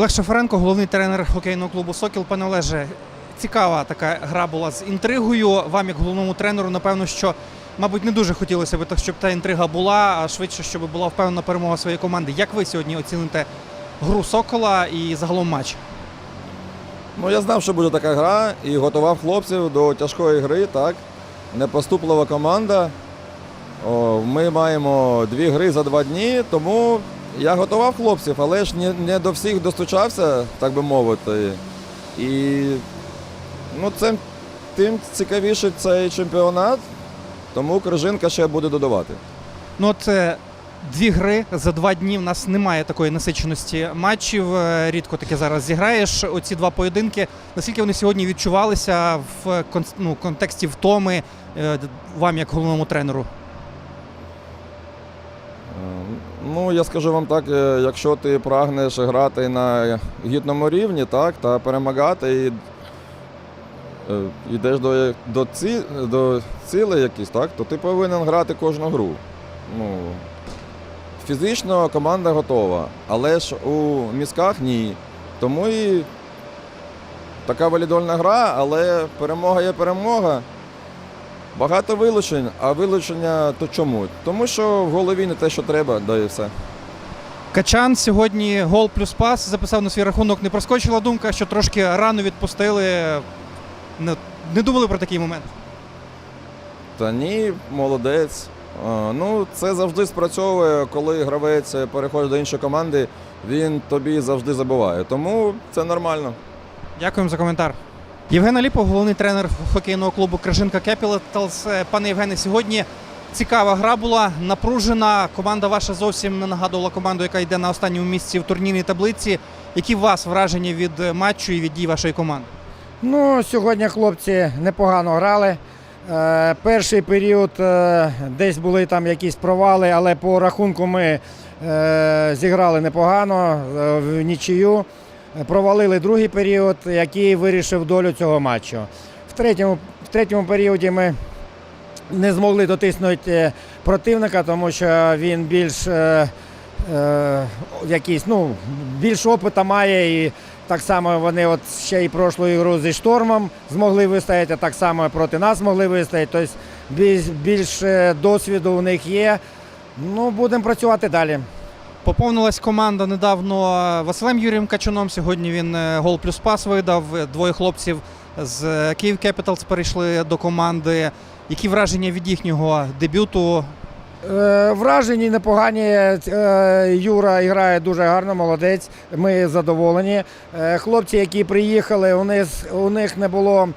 Олег Шафаренко, головний тренер хокейного клубу Сокіл. Пане Олеже, цікава така гра була з інтригою. Вам, як головному тренеру, напевно, що, мабуть, не дуже хотілося б, щоб та інтрига була, а швидше, щоб була впевнена перемога своєї команди. Як ви сьогодні оціните гру Сокола і загалом матч? Ну, я знав, що буде така гра і готував хлопців до тяжкої гри, так. Непоступлива команда. О, ми маємо дві гри за два дні, тому я готував хлопців, але ж не, не до всіх достучався, так би мовити. І ну, це, тим цікавіше цей чемпіонат, тому Крижинка ще буде додавати. Ну, це дві гри за два дні. В нас немає такої насиченості матчів. Е, Рідко таке зараз зіграєш. Оці два поєдинки. Наскільки вони сьогодні відчувалися в ну, контексті втоми е, вам, як головному тренеру? Ну, я скажу вам так, е, якщо ти прагнеш грати на гідному рівні, так, та перемагати і е, йдеш до, до, ці, до цілей якісь, так, то ти повинен грати кожну гру. Ну, фізично команда готова, але ж у мізках ні. Тому і така валідольна гра, але перемога є перемога. Багато вилучень, а вилучення то чому? Тому що в голові не те, що треба, да і все. Качан сьогодні гол плюс пас записав на свій рахунок. Не проскочила думка, що трошки рано відпустили. Не, не думали про такий момент. Та ні, молодець. А, ну, це завжди спрацьовує, коли гравець переходить до іншої команди, він тобі завжди забуває. Тому це нормально. Дякуємо за коментар. Євген Аліпов, головний тренер хокейного клубу Кражинка Кепіталс. Е, Пане Євгене, сьогодні цікава гра була, напружена. Команда ваша зовсім не нагадувала команду, яка йде на останньому місці в турнірній таблиці. Які у вас враження від матчу і від дій вашої команди? Ну, сьогодні хлопці непогано грали. Е, перший період е, десь були там якісь провали, але по рахунку ми е, зіграли непогано в нічию. Провалили другий період, який вирішив долю цього матчу. В третьому, в третьому періоді ми не змогли дотиснути е, противника, тому що він більш е, е, якийсь, ну, більш опита має і так само вони от ще й прошлу ігру зі штормом змогли вистояти, так само проти нас змогли вистояти. Тобто більше досвіду у них є. Ну, будемо працювати далі. Поповнилась команда недавно Василем Юрієм Качаном. Сьогодні він е, гол плюс пас видав. Двоє хлопців з е, Київ Кепіталс перейшли до команди. Які враження від їхнього дебюту? Е, Вражені непогані. Юра грає дуже гарно, молодець. Ми задоволені. Хлопці, які приїхали, у них, у них не було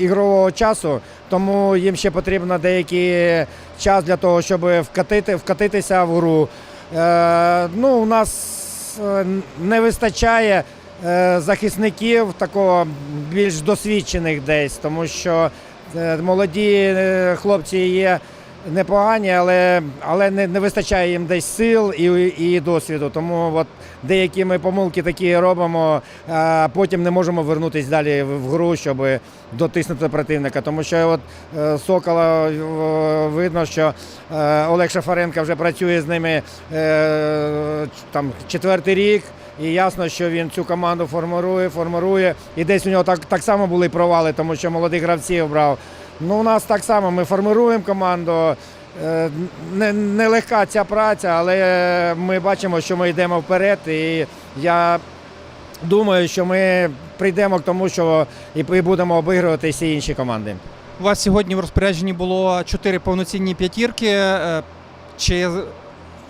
ігрового часу, тому їм ще потрібно деякий час для того, щоб вкатити, вкатитися в гру. Е, Ну, у нас е, не вистачає е, захисників такого більш досвідчених десь, тому що молоді хлопці є непогані, але, але не, не вистачає їм десь сил і, і досвіду. Тому от деякі ми помилки такі робимо, а потім не можемо вернутися далі в, гру, щоб дотиснути противника. Тому що от е, Сокола е, видно, що е, Олег Шафаренко вже працює з ними е, там четвертий рік. І ясно, що він цю команду формирує, формирує. І десь у нього так, так само були провали, тому що молодих гравців брав. Ну, у нас так само ми формируємо команду. Нелегка Не, ця праця, але ми бачимо, що ми йдемо вперед. І я думаю, що ми прийдемо к тому, що і і будемо обігрувати всі інші команди. У вас сьогодні в розпорядженні було чотири повноцінні п'ятірки. Е, Чи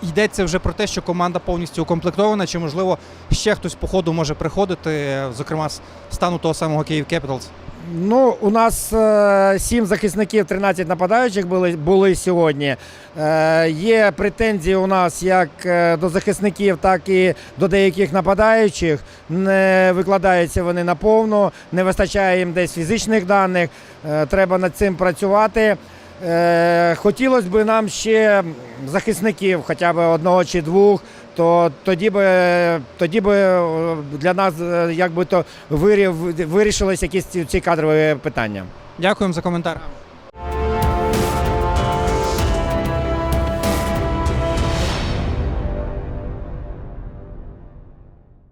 йдеться вже про те, що команда повністю укомплектована, чи можливо ще хтось по ходу може приходити, зокрема з стану того самого Київ Кепіталс? Ну, у нас е, сім захисників, 13 нападаючих були, були сьогодні. Е, є претензії у нас як е, до захисників, так і до деяких нападаючих. Не викладаються вони наповну, не вистачає їм десь фізичних даних. Треба над цим працювати. Е, хотілося б нам ще захисників, хоча б одного чи двох. То тоді би тоді би е, для нас е, якби то вирі- якісь ці кадрові питання. Дякуємо за коментар.